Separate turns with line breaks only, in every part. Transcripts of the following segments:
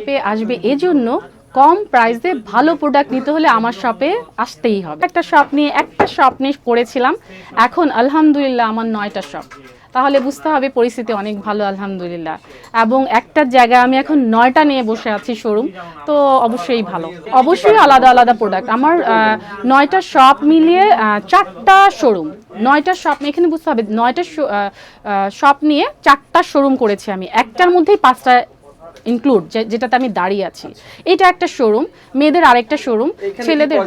শপে আসবে এজন্য কম প্রাইসে ভালো প্রোডাক্ট নিতে হলে আমার শপে আসতেই হবে। একটা শপ নিয়ে একটা শপ নিয়ে করেছিলাম, এখন আলহামদুলিল্লাহ আমার নয়টা শপ তাহলে বুঝতে হবে পরিস্থিতি অনেক ভালো, আলহামদুলিল্লাহ। এবং একটা জায়গায় আমি এখন নয়টা নিয়ে বসে আছি শোরুম তো অবশ্যই ভালো। অবশ্যই আলাদা আলাদা প্রোডাক্ট আমার নয়টা শপ মিলিয়ে চারটা শোরুম নয়টা শপ এখানে বুঝতে হবে, নয়টা শপ নিয়ে চারটা শোরুম করেছি আমি। একটার মধ্যেই পাঁচটা ইনক্লুড যেটাতে আমি দাঁড়িয়ে আছি। এটা একটা শোরুম মেয়েদের আরেকটা শোরুম ছেলেদের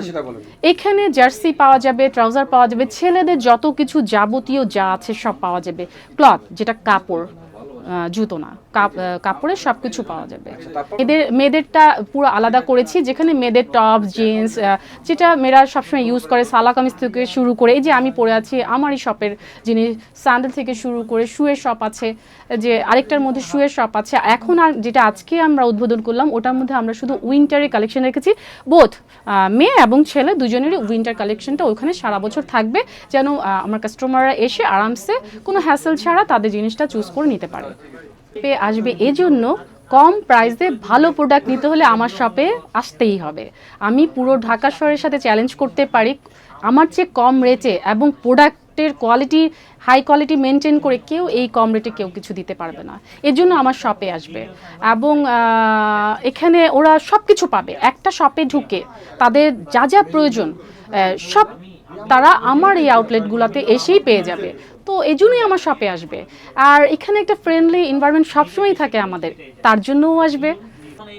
এখানে জার্সি পাওয়া যাবে ট্রাউজার পাওয়া যাবে ছেলেদের যত কিছু যাবতীয় যা আছে সব পাওয়া যাবে। ক্লথ যেটা কাপড় আহ, জুতো না। কাপড়ের সব কিছু পাওয়া যাবে। এদের, মেয়েদেরটা পুরো আলাদা করেছি, যেখানে মেয়েদের টপ জিন্স যেটা মেয়েরা সবসময় ইউজ করে, সালা কামিজ থেকে শুরু করে, এই যে আমি পরে আছি, আমারই শপের জিনিস স্যান্ডেল থেকে শুরু করে শুয়ের শপ আছে, যে আরেকটার মধ্যে শুয়ের শপ আছে। এখন আর যেটা আজকে আমরা উদ্বোধন করলাম, ওটার মধ্যে আমরা শুধু উইন্টারের কালেকশন রেখেছি। বোধ মেয়ে এবং ছেলে দুজনেরই উইন্টার কালেকশনটা ওখানে সারা বছর থাকবে, যেন আমার কাস্টমাররা এসে আরামসে কোনো হ্যাসেল ছাড়া তাদের জিনিসটা চুজ করে নিতে পারে। শপে আসবে এজন্য কম প্রাইসে ভালো প্রোডাক্ট নিতে হলে আমার শপে আসতেই হবে। আমি পুরো ঢাকা শহরের সাথে চ্যালেঞ্জ করতে পারি, আমার চেয়ে কম রেটে এবং প্রোডাক্টের কোয়ালিটি হাই কোয়ালিটি মেনটেন করে কেউ এই কম রেটে কেউ কিছু দিতে পারবে না। এর জন্য আমার শপে আসবে। এবং এখানে ওরা সব কিছু পাবে। একটা শপে ঢুকে তাদের যা যা প্রয়োজন সব তারা আমার এই আউটলেটগুলোতে এসেই পেয়ে যাবে। তো এই জন্যই আমার শপে আসবে। আর এখানে একটা ফ্রেন্ডলি এনভায়রনমেন্ট সবসময়ই থাকে আমাদের। তার জন্যও আসবে।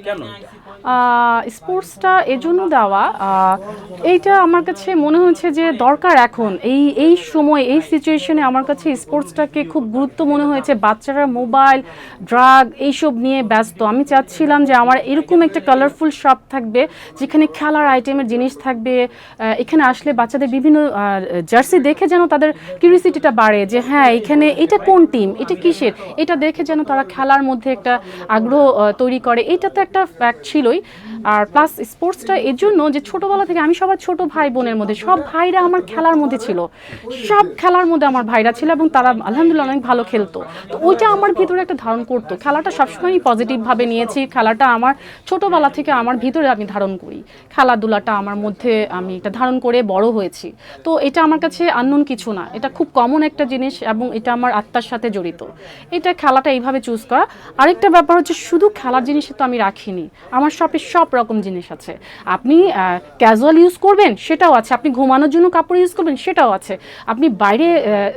কেন
স্পোর্টসটা এজন্য দেওয়া এইটা আমার কাছে মনে হচ্ছে যে দরকার এখন। এই এই সময় এই সিচুয়েশনে আমার কাছে স্পোর্টসটাকে খুব গুরুত্ব মনে হয়েছে। বাচ্চারা মোবাইল ড্রাগ এইসব নিয়ে ব্যস্ত। আমি চাচ্ছিলাম যে আমার এরকম একটা কালারফুল শপ থাকবে যেখানে খেলার আইটেমের জিনিস থাকবে। এখানে আসলে বাচ্চাদের বিভিন্ন জার্সি দেখে যেন তাদের কিউরিসিটিটা বাড়ে যে হ্যাঁ এখানে এটা কোন টিম এটা কিসের? এটা দেখে যেন তারা খেলার মধ্যে একটা আগ্রহ তৈরি করে। এটা তো একটা ফ্যাক্ট ছিলই। আর প্লাস স্পোর্টসটা এর জন্য যে ছোটবেলা থেকে আমি সবার ছোট ভাই বোনের মধ্যে সব ভাইরা আমার খেলার মধ্যে ছিল। সব খেলার মধ্যে আমার ভাইরা ছিল এবং তারা আলহামদুলিল্লাহ অনেক ভালো খেলতো। তো ওইটা আমার ভিতরে একটা ধারণ করতো। খেলাটা সবসময় পজিটিভভাবে নিয়েছি। খেলাটা আমার ছোটবেলা থেকে আমার ভিতরে আমি ধারণ করি। খেলাধুলাটা আমার মধ্যে আমি এটা ধারণ করে বড় হয়েছি। তো এটা আমার কাছে আননোন কিছু না। এটা খুব কমন একটা জিনিস এবং এটা আমার আত্মার সাথে জড়িত। এটা খেলাটা এইভাবে চুজ করা। আরেকটা ব্যাপার হচ্ছে শুধু খেলার জিনিস তো আমি রাখিনি। আমার শপে সব রকম জিনিস আছে। আপনি ক্যাজুয়াল ইউজ করবেন, সেটাও আছে। আপনি ঘুমানোর জন্য কাপড় ইউজ করবেন, সেটাও আছে। আপনি বাইরে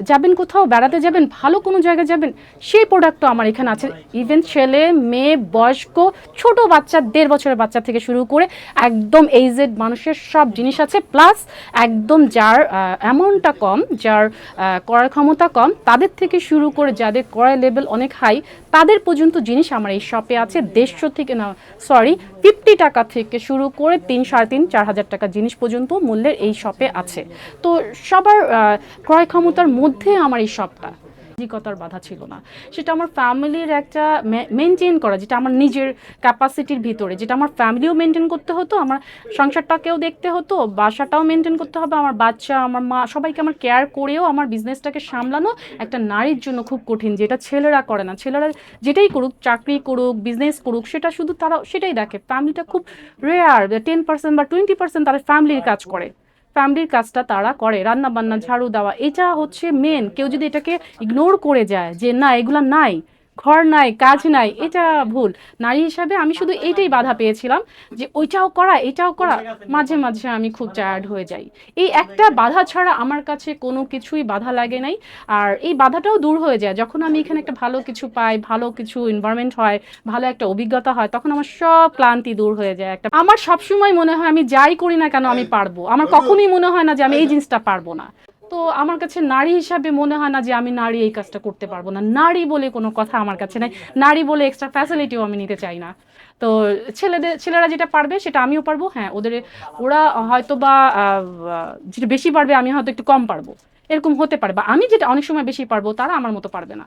যাবেন কোথাও, বেড়াতে যাবেন, ভালো কোনো জায়গায় যাবেন, সেই প্রোডাক্টও আমার এখানে আছে। ইভেন ছেলে, মেয়ে, বয়স্ক, ছোট বাচ্চা, দেড় বছরের বাচ্চা থেকে শুরু করে একদম এইজেড মানুষের সব জিনিস আছে। প্লাস একদম যার অ্যামাউন্টটা কম, যার করার ক্ষমতা কম, তাদের থেকে শুরু করে যাদের ক্রয় লেভেল অনেক হাই তাদের পর্যন্ত জিনিস আমার এই শপে আছে। দেড়শো থেকে না সরি ফিফটি টাকা থেকে শুরু করে তিন, সাড়ে তিন, চার হাজার টাকা জিনিস পর্যন্ত মূল্যের এই শপে আছে। তো সবার ক্রয় ক্ষমতার মধ্যে আমার এই শপটা সামাজিকতার বাধা ছিল না। সেটা আমার ফ্যামিলির একটা মেনটেন করা, যেটা আমার নিজের ক্যাপাসিটির ভিতরে, যেটা আমার ফ্যামিলিও মেনটেন করতে হতো, আমার সংসারটাকেও দেখতে হতো, বাসাটাও মেনটেন করতে হবে, আমার বাচ্চা, আমার মা, সবাইকে আমার কেয়ার করেও আমার বিজনেসটাকে সামলানো একটা নারীর জন্য খুব কঠিন, যেটা ছেলেরা করে না। ছেলেরা যেটাই করুক, চাকরি করুক বিজনেস করুক, সেটা শুধু তারা সেটাই দেখে। ফ্যামিলিটা খুব রেয়ার টেন পার্সেন্ট বা টোয়েন্টি পার্সেন্ট তারা ফ্যামিলির কাজ করে। ফ্যামিলির কাজটা তারা করে রান্না বান্না ঝাড়ু দেওয়া এটা হচ্ছে মেন কেউ যদি এটাকে ইগনোর করে যায় যে না, এগুলা নাই ঘর নাই, কাজ নাই, এটা ভুল। নারী হিসাবে আমি শুধু এইটাই বাধা পেয়েছিলাম যে ওইটাও করা, এটাও করা। মাঝে মাঝে আমি খুব টায়ার্ড হয়ে যাই। এই একটা বাধা ছাড়া আমার কাছে কোনো কিছুই বাধা লাগে নাই। আর এই বাধাটাও দূর হয়ে যায়। যখন আমি এখানে একটা ভালো কিছু পাই, ভালো কিছু এনভায়রনমেন্ট হয়, ভালো একটা অভিজ্ঞতা হয়, তখন আমার সব ক্লান্তি দূর হয়ে যায়। একটা আমার সবসময় মনে হয় আমি যাই করি না কেন আমি পারব। আমার কখনোই মনে হয় না যে আমি এই জিনিসটা পারব না। তো আমার কাছে নারী হিসাবে মনে হয় না যে আমি নারী এই কাজটা করতে পারব না। নারী বলে কোনো কথা আমার কাছে নাই। নারী বলে এক্সট্রা ফ্যাসিলিটিও আমি নিতে চাই না। তো ছেলেদের, ছেলেরা যেটা পারবে সেটা আমিও পারব। হ্যাঁ ওদের, ওরা হয়তো বা যেটা বেশি পারবে আমি হয়তো একটু কম পারব। এরকম হতে পারে বা আমি যেটা অনেক সময় বেশি পারব তারা আমার মতো পারবে না।